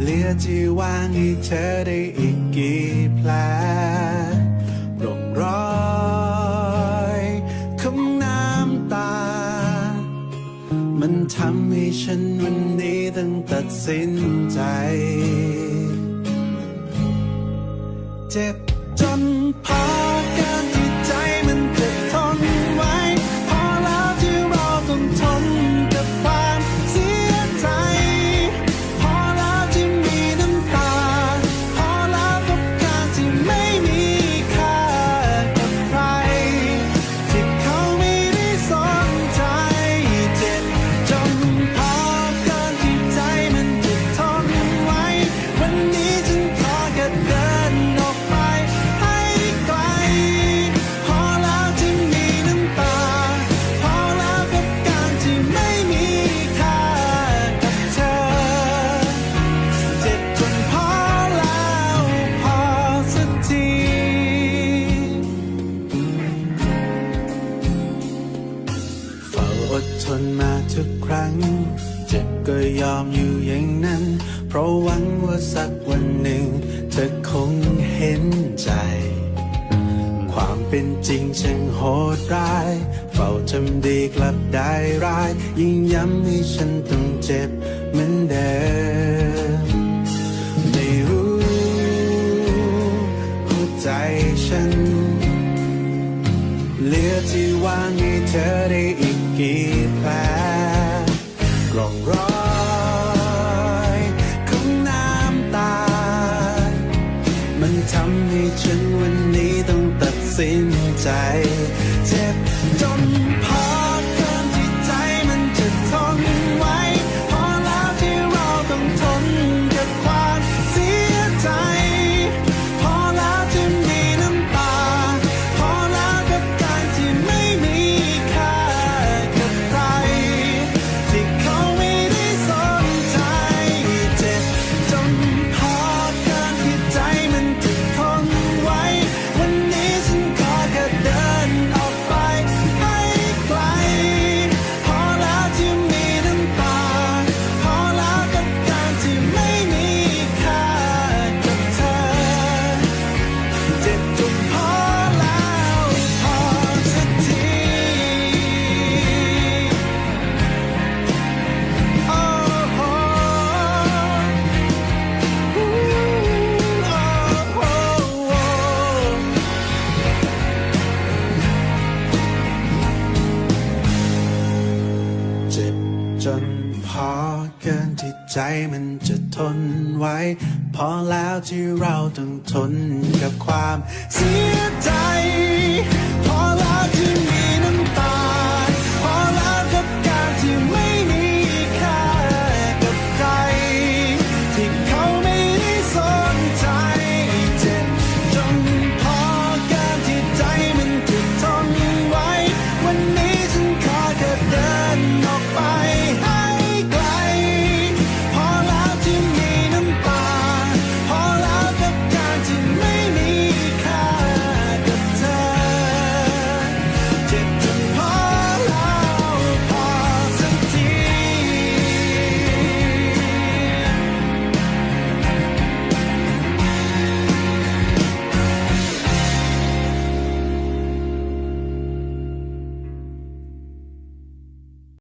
เหลือที่ว่างให้เธอได้อีกกี่แผลร่องรอยของน้ำตา มันทำให้ฉันวันนี้ต้องตัดสินใจ เจ็บจนพอ ทีเฝ้าอดทนมาทุกครั้ง เจ็บก็ยอมอยู่อย่างนั้น เพราะหวังว่าสักวันหนึ่ง เธอคงเห็นใจ ความเป็นจริงช่างโหดร้าย เฝ้าทำดีกลับได้ร้าย ยิ่งย้ำให้ฉันต้องเจ็บเหมือนเดิมางให้เธอได้อีกกี่แผลกล่องรอยของน้ำตา มันทำให้ฉันวันนี้ต้องตัดสินใจ เจ็บจนพอเกินที่ใจมันจะทนไว้ พอแล้วที่เราต้องทนกับความเสียใจ